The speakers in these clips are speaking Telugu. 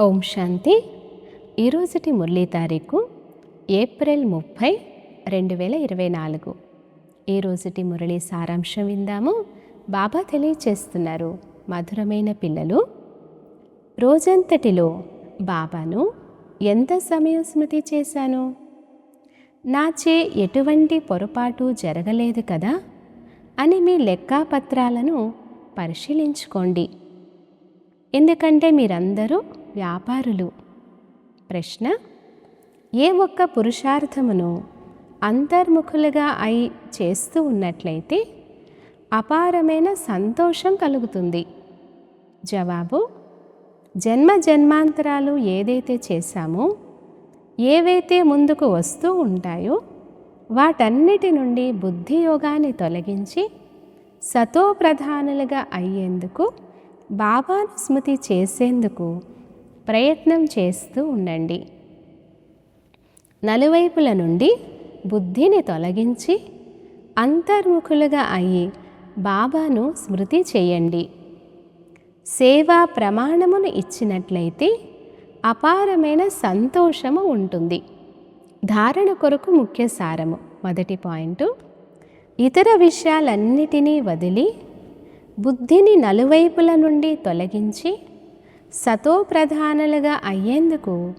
ఓం శాంతి. ఈరోజుటి మురళీ తారీఖు ఏప్రిల్ ముప్పై రెండు వేల ఇరవై నాలుగు. ఈ రోజుటి మురళీ సారాంశం విందాము. బాబా తెలియచేస్తున్నారు మధురమైన పిల్లలు. రోజంతటిలో బాబాను ఎంత సమయం స్మృతి చేశాను? నాచే ఎటువంటి పొరపాటు జరగలేదు కదా అని మీ లెక్కాపత్రాలను పరిశీలించుకోండి. ఎందుకంటే మీరందరూ వ్యాపారులు. ప్రశ్న ఏ ఒక్క పురుషార్థమును అంతర్ముఖులుగా అయి చేస్తూ ఉన్నట్లయితే అపారమైన సంతోషం కలుగుతుంది. జవాబు జన్మ జన్మాంతరాలు ఏదైతే చేశామో ఏవైతే ముందుకు వస్తూ ఉంటాయో వాటన్నిటి నుండి బుద్ధి యోగాన్ని తొలగించి సతో ప్రధానులుగా అయ్యేందుకు బాబాను స్మృతి చేసేందుకు ప్రయత్నం చేస్తూ ఉండండి. నలువైపుల నుండి బుద్ధిని తొలగించి అంతర్ముఖులుగా అయ్యి బాబాను స్మృతి చేయండి. సేవా ప్రమాణమును ఇచ్చినట్లయితే అపారమైన సంతోషము ఉంటుంది. ధారణ కొరకు ముఖ్య సారము. మొదటి పాయింట్. ఇతర విషయాలన్నిటినీ వదిలి బుద్ధిని నలువైపుల నుండి తొలగించి సతోప్రధానులుగా అయ్యేందుకు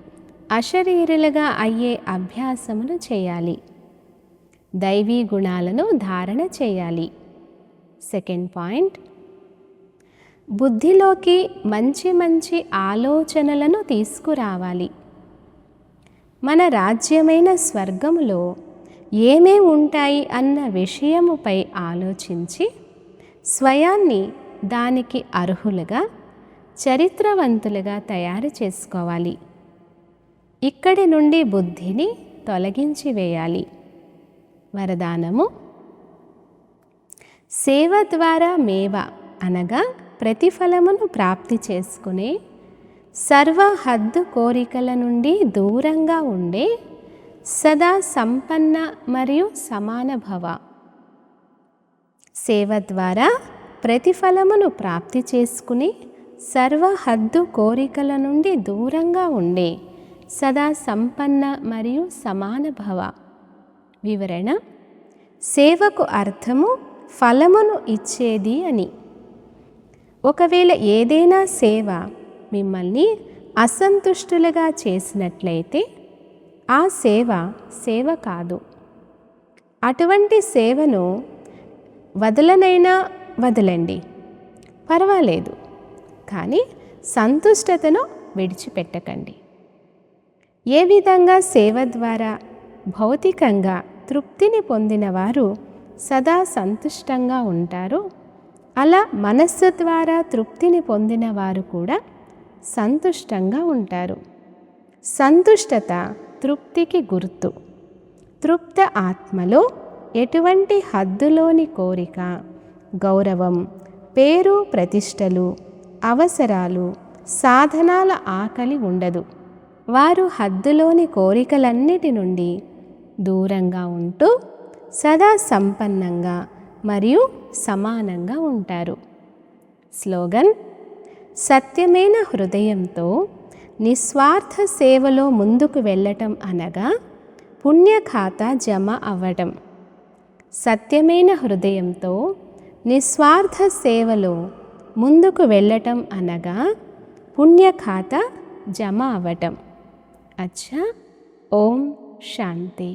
అశరీరులుగా అయ్యే అభ్యాసమును చేయాలి. దైవీ గుణాలను ధారణ చేయాలి. సెకండ్ పాయింట్ బుద్ధిలోకి మంచి మంచి ఆలోచనలను తీసుకురావాలి. మన రాజ్యమైన స్వర్గములో ఏమేం ఉంటాయి అన్న విషయముపై ఆలోచించి స్వయాన్ని దానికి అర్హులుగా చరిత్రవంతులుగా తయారు చేసుకోవాలి. ఇక్కడి నుండి బుద్ధిని తొలగించి వేయాలి. వరదానము సేవ ద్వారా మేవ అనగా ప్రతిఫలమును ప్రాప్తి చేసుకునే సర్వ హద్దు కోరికల నుండి దూరంగా ఉండే సదా సంపన్న మరియు సమాన భవ. సేవ ద్వారా ప్రతిఫలమును ప్రాప్తి చేసుకుని సర్వ హద్దు కోరికల నుండి దూరంగా ఉండే సదా సంపన్న మరియు సమాన భవ. వివరణ సేవకు అర్థము ఫలమును ఇచ్చేది అని. ఒకవేళ ఏదైనా సేవ మిమ్మల్ని అసంతుష్టులుగా చేసినట్లయితే ఆ సేవ సేవ కాదు. అటువంటి సేవను వదలనైనా వదలండి. పర్వాలేదు. కానీ సంతుష్టతను విడిచిపెట్టకండి. ఏ విధంగా సేవ ద్వారా భౌతికంగా తృప్తిని పొందినవారు సదా సంతుష్టంగా ఉంటారో అలా మనస్సు ద్వారా తృప్తిని పొందిన వారు కూడా సంతుష్టంగా ఉంటారు. సంతుష్టత తృప్తికి గుర్తు. తృప్త ఆత్మలో ఎటువంటి హద్దులోని కోరిక గౌరవం పేరు ప్రతిష్టలు అవసరాలు సాధనాల ఆకలి ఉండదు. వారు హద్దులోని కోరికలన్నిటి నుండి దూరంగా ఉంటూ సదా సంపన్నంగా మరియు సమానంగా ఉంటారు. స్లోగన్ సత్యమైన హృదయంతో నిస్వార్థ సేవలో ముందుకు వెళ్ళటం అనగా పుణ్యఖాతా జమ అవ్వటం. సత్యమైన హృదయంతో నిస్వార్థ సేవలో ముందుకు వెళ్ళటం అనగా పుణ్యఖాత జమ అవ్వటం అచ్చా ఓం శాంతి.